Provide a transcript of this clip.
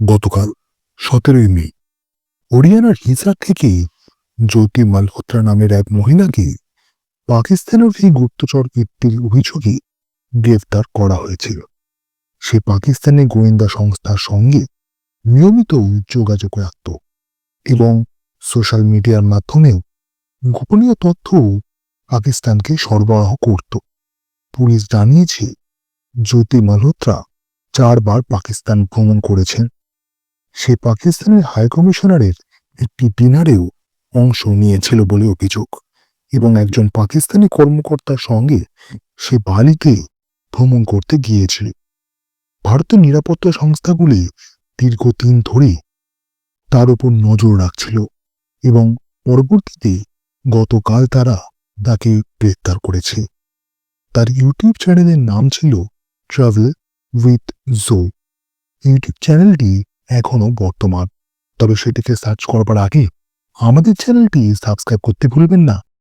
গতকাল সতেরোই মে। হরিয়ানার হিসার থেকে জ্যোতি মালহোত্রা নামের এক মহিলাকে পাকিস্তানের এই গুপ্তচর কীর্তির অভিযোগে গ্রেফতার করা হয়েছিল। সে পাকিস্তানি গোয়েন্দা সংস্থার সঙ্গে নিয়মিত যোগাযোগ রাখত এবং সোশ্যাল মিডিয়ার মাধ্যমেও গোপনীয় তথ্য পাকিস্তানকে সরবরাহ করত। পুলিশ জানিয়েছে, জ্যোতি মালহোত্রা চারবার পাকিস্তান ভ্রমণ করেছেন। সে পাকিস্তানের হাইকমিশনারের একটি ডিনারেও অংশ নিয়েছিল বলে অভিযোগ এবং একজন পাকিস্তানি কর্মকর্তার সঙ্গে সে বালিতে ভ্রমণ করতে গিয়েছিল। ভারতের নিরাপত্তা সংস্থাগুলি দীর্ঘদিন ধরে তার উপর নজর রাখছিল এবং পরবর্তীতে গতকাল তারা তাকে গ্রেপ্তার করেছে। তার ইউটিউব চ্যানেলের নাম ছিল ট্রাভেল উইথ জো। ইউটিউব চ্যানেলটি এখনও বর্তমান। তবে সেটিকে সার্চ করবার আগে আমাদের চ্যানেলটি সাবস্ক্রাইব করতে ভুলবেন না।